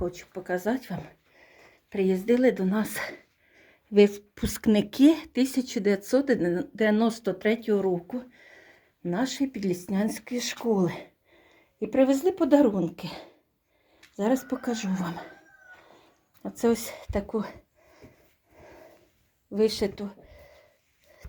хочу показати вам. Приїздили до нас випускники 1993 року нашої підліснянської школи. І привезли подарунки. Зараз покажу вам. Оце ось таку вишиту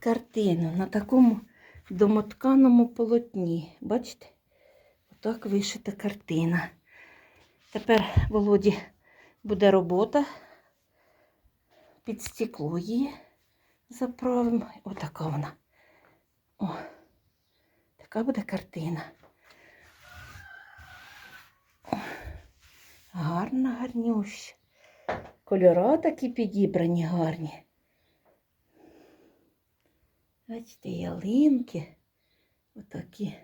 картину на такому домотканому полотні. Бачите? Отак вишита картина. Тепер Володі буде робота. Під стекло її заправимо. Отака вона. О, така буде картина. О, гарна, гарнюща. Кольора такі підібрані гарні. Бачите, ялинки. Отакі.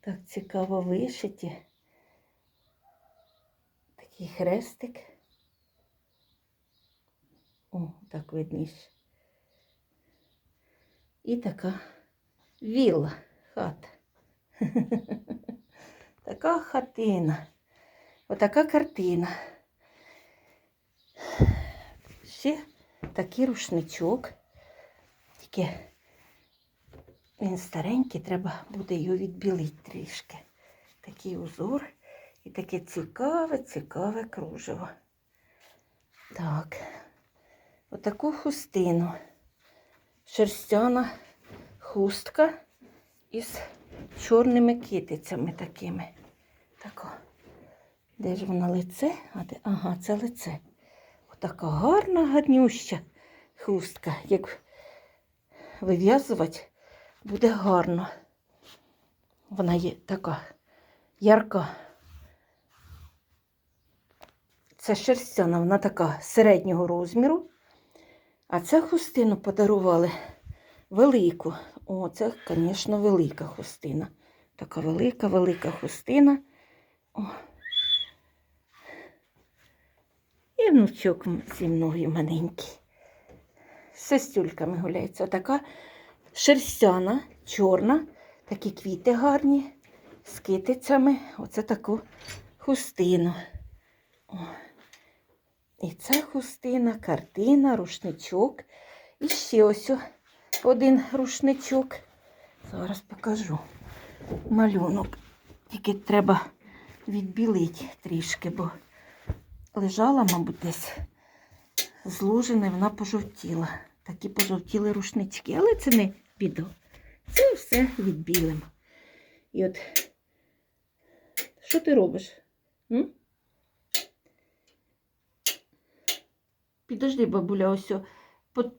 Так цікаво вишиті. Такий хрестик. О, так видніше. І така вілла, хата. така хатина. Отака картина. Ще такий рушничок. Тільки він старенький, треба буде його відбілити трішки. Такий узор і таке цікаве, цікаве кружево. Так, отаку хустину. Шерстяна хустка із чорними китицями такими. Тако. Де ж вона лице? Ага, це лице. Отака гарна, гарнюща хустка. Як вив'язувати буде гарно. Вона є така ярка. Це шерстяна, вона така середнього розміру. А цю хустину подарували велику. О, це, звісно, велика хустина. Така велика, велика хустина. О. І внучок зі мною маленький. Сестюльками гуляється. Така шерстяна, чорна, такі квіти гарні, з китицями. Оце таку хустину. О. І це хустина, картина, рушничок. І ще ось один рушничок. Зараз покажу малюнок. Тільки треба відбілити трішки, бо лежала, мабуть, десь зложена, вона пожовтіла. Такі пожовтіли рушнички, але це не біда. Це все відбілимо. І от, що ти робиш? М? Підожди, бабуля, ось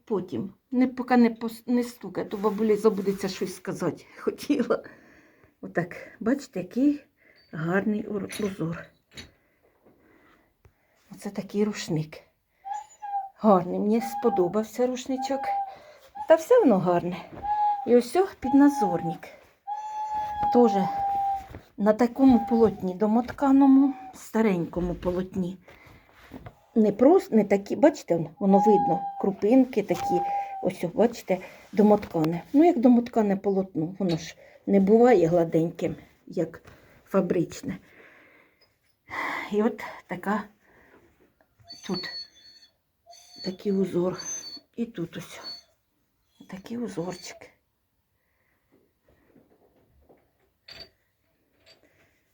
потім. Не, поки не, пос- не стукай, то бабулі забудеться щось сказати. Хотіла. Отак, бачите, який гарний узор. Оце такий рушник. Гарний, мені сподобався рушничок. Та все воно гарне. І ось підназорник. Теж на такому полотні домотканому, старенькому полотні не просто, не такі, бачите, воно видно, крупинки такі, ось, бачите, домоткане. Ну, як домоткане полотно, воно ж не буває гладеньким, як фабричне. І от така тут такий узор. І тут ось такий узорчик.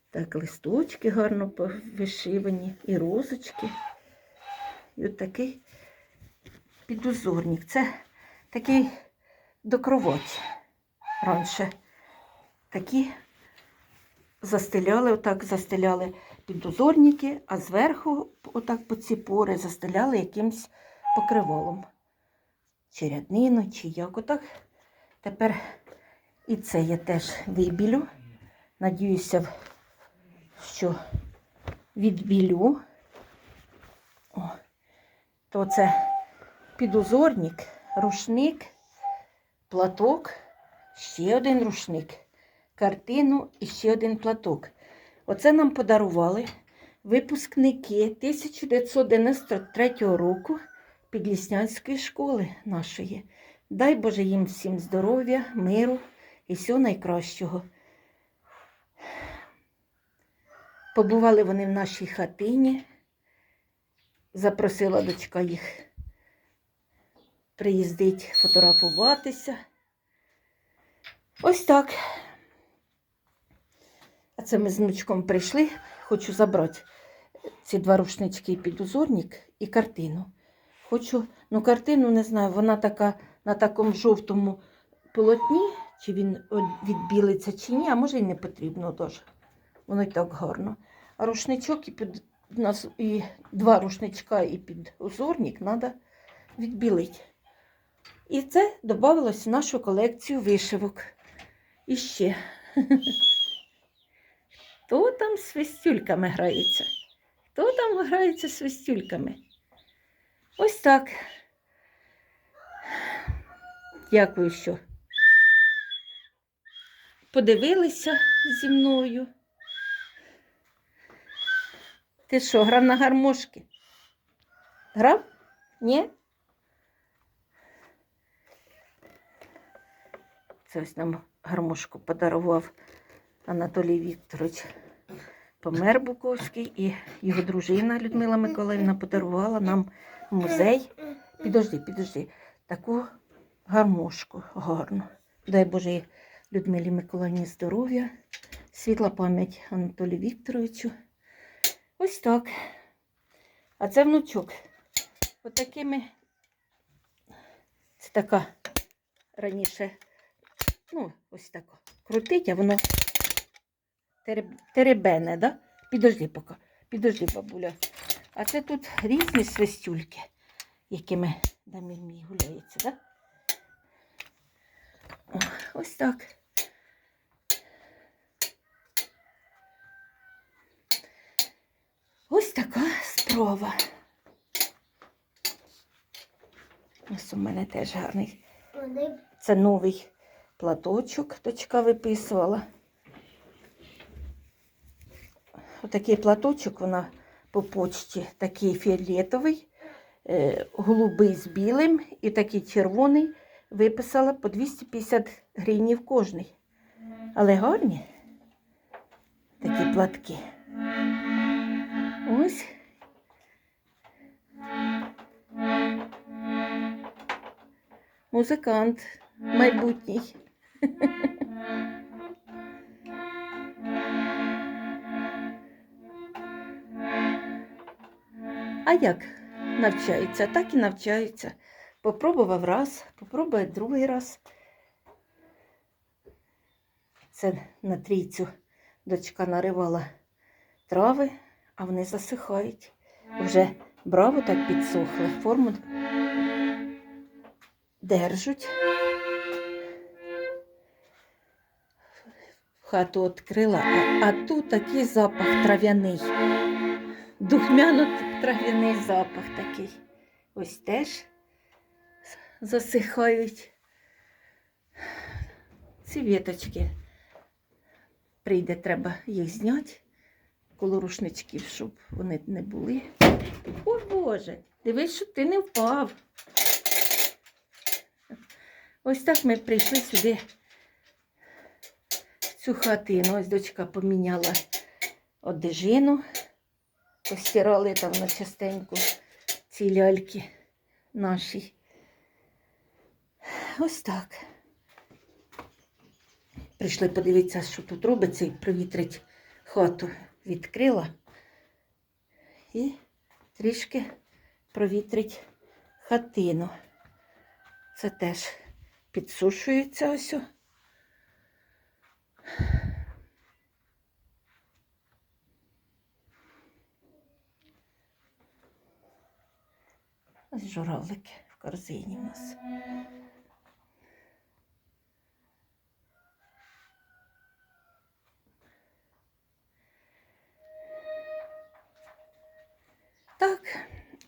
Так, листочки гарно вишивані, і розочки. І от такий підузорник. Це такий до кроваті. Раніше такі застеляли, отак застеляли підузорники, а зверху, отак по ці пори, застеляли якимсь покривалом. Чи ряднину, чи як. Отак. Тепер і це я теж вибілю. Надіюся, що відбілю. О, то це підузорник, рушник, платок, ще один рушник, картину і ще один платок. Оце нам подарували випускники 1993 року Підліснянської школи нашої. Дай Боже їм всім здоров'я, миру і всього найкращого. Побували вони в нашій хатині. Запросила дочка їх приїздить фотографуватися. Ось так. А це ми з внучком прийшли. Хочу забрати ці два рушнички під узорник і картину. Хочу, ну картину не знаю, вона така на такому жовтому полотні, чи він відбілиться, чи ні, а може й не потрібно теж. Воно й так гарно. А рушничок і під нас і два рушничка і під узорник треба відбілити. І це додавалось в нашу колекцію вишивок. І ще. Хто там з свистюльками грається? Хто там грається з свистюльками? Ось так. Дякую, що подивилися зі мною. Ти що, грав на гармошки? Грав? Ні? Це ось нам гармошку подарував Анатолій Вікторович. Помер Буковський, і його дружина Людмила Миколаївна подарувала нам музей. Підожди, підожди, таку гармошку гарну. Дай Боже Людмилі Миколаївні здоров'я, світла пам'ять Анатолію Вікторовичу. Ось так. А це внучок. Отакими. Це така раніше, ну, ось тако. Крутить, а воно теребене, да? Підожди поки. Підожди, бабуля. А це тут різні свистюльки, якими Дамір мій гуляється, да? Ось так. Ось така справа. Ось у мене теж гарний. Це новий платочок, дочка виписувала. Отакий платочок вона по почті, такий фіолетовий, е, голубий з білим і такий червоний виписала по 250 гривнів кожний. Але гарні такі платки. Ось. Музикант майбутній. А як навчаються? Так і навчаються. Попробував раз, попробує другий раз. Це на трійцю дочка наривала трави, а вони засихають. Вже браво так підсохли, форму держуть. Хату відкрила, а, а тут такий запах трав'яний. Духмяно-трав'яний запах такий. Ось теж засихають. Ці віточки. Прийде, треба їх зняти коло рушничків, щоб вони не були. О Боже, дивись, що ти не впав. Ось так ми прийшли сюди, в цю хатину. Ось дочка поміняла одежину, постирали там на частеньку ці ляльки наші. Ось так. Прийшли подивитися, що тут робиться, і провітрить хату. Відкрила і трішки провітрить хатину. Це теж підсушується ось. Ось журавлики в корзині в нас.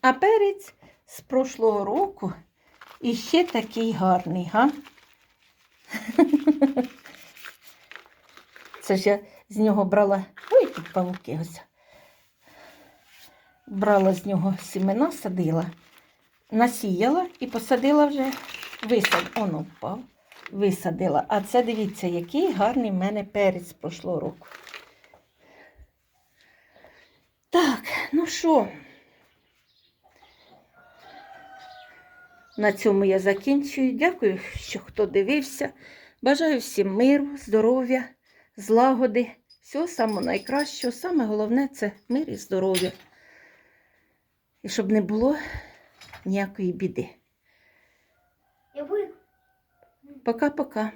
А перець з прошлого року і ще такий гарний, га? Це ж я з нього брала. Ой, тут павуки ось. Брала з нього сімена, садила, насіяла і посадила вже висад. Оно впав, висадила. А це дивіться, який гарний в мене перець прошлого року. Так, Ну що, на цьому я закінчую. Дякую, що хто дивився. Бажаю всім миру, здоров'я, злагоди, всього самого найкращого. Саме головне це мир і здоров'я. І щоб не було ніякої біди. Пока-пока.